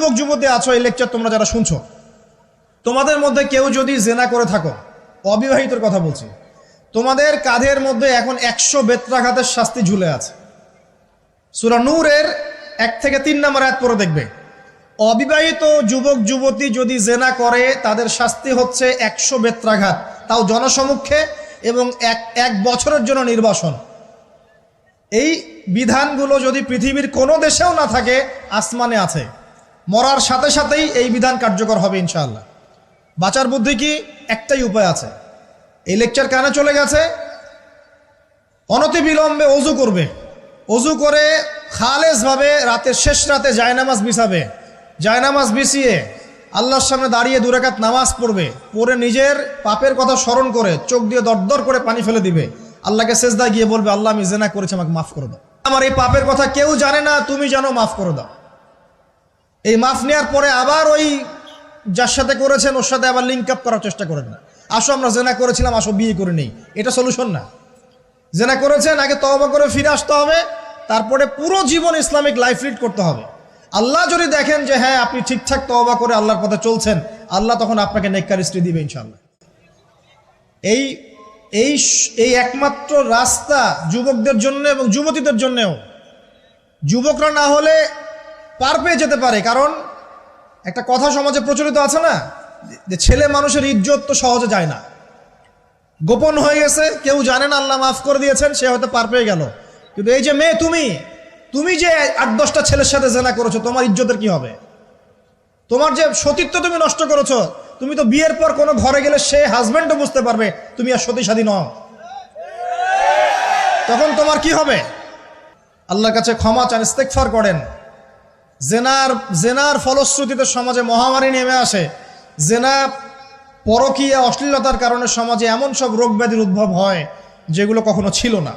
যুবক, যুবতী আছো এই লেকচার তোমরা যারা শুনছো, তোমাদের মধ্যে কেউ যদি জেনা করে থাকো, অবিবাহিতর কথা বলছি, তোমাদের কাঁধের মধ্যে এখন একশো বেত্রাঘাতের শাস্তি ঝুলে আছে। সুরা নূরের এক থেকে তিন নম্বর আয়াত পরে দেখবে, অবিবাহিত যুবক, যুবতী যদি জেনা করে, তাদের শাস্তি হচ্ছে একশো বেত্রাঘাত। তাও জনসমক্ষে এবং এক এক বছরের জন্য নির্বাসন। এই বিধানগুলো যদি পৃথিবীর কোনো দেশেও না থাকে, আসমানে আছে। মরার সাথে সাথেই এই বিধান কার্যকর হবে ইনশাআল্লাহ। বাঁচার বুদ্ধি কি? একটাই উপায় আছে। এই লেকচার কানে চলে গেছে, অনতিবিলম্বে অজু করবে। অজু করে খালেজভাবে রাতের শেষ রাতে জায়নামাজ বিছাবে। জায়নামাজ বিছিয়ে আল্লাহর সামনে দাঁড়িয়ে দুরাকাত নামাজ পড়বে। পড়ে নিজের পাপের কথা স্মরণ করে চোখ দিয়ে দরদর করে পানি ফেলে দিবে। আল্লাহকে সেজদা গিয়ে বলবে, আল্লাহ আমি জেনা করেছি, আমাকে মাফ করে দাও। আমার এই পাপের কথা কেউ জানে না, তুমি জানো, মাফ করে দাও। এই মাফ নেওয়ার পরে আবার ওই যার সাথে করেছেন, ওর সাথে আবার লিঙ্ক আপ করার চেষ্টা করেন। না আসো আমরা জেনা করেছিলাম, আসো বিয়ে করে নেই। এটা সলিউশন না। জেনা করেছেন, আগে তওবা করে ফিরে আসতে হবে, তারপরে পুরো জীবন ইসলামিক লাইফ লিড করতে হবে। আল্লাহ যদি দেখেন যে হ্যাঁ আপনি ঠিকঠাক তওবা করে আল্লাহর পথে চলছেন, আল্লাহ তখন আপনাকে নেককার স্ত্রী দিবে ইনশাল্লাহ এই এই এই একমাত্র রাস্তা যুবকদের জন্য এবং যুবতীদের জন্যেও। যুবকরা না হলে পার পেয়ে যেতে পারে, কারণ একটা কথা সমাজে প্রচলিত আছে না, যে ছেলে মানুষের ইজ্জত তো সহজে যায় না। গোপন হয়ে গেছে, কেউ জানে না, আল্লাহ মাফ করে দিয়েছেন, সে হয়তো পার পেয়ে গেল। কিন্তু এই যে মেয়ে তুমি তুমি যে আট দশটা ছেলের সাথে জেনা করেছ, তোমার ইজ্জতের কি হবে? তোমার যে সতীত্ব তুমি নষ্ট করেছ, তুমি তো বিয়ের পর কোনো ঘরে গেলে সে হাজব্যান্ডও বুঝতে পারবে, তুমি আর সতী স্বাধীন নও। তখন তোমার কি হবে? আল্লাহর কাছে ক্ষমা চান ইস্তেকফার করেন। জেনার জেনার ফলশ্রুতিতে সমাজে মহামারী নেমে আসে। জেনা পরকীয়া অশ্লীলতার কারণে সমাজে এমন সব রোগ ব্যাধির উদ্ভব হয়, যেগুলো কখনো ছিল না।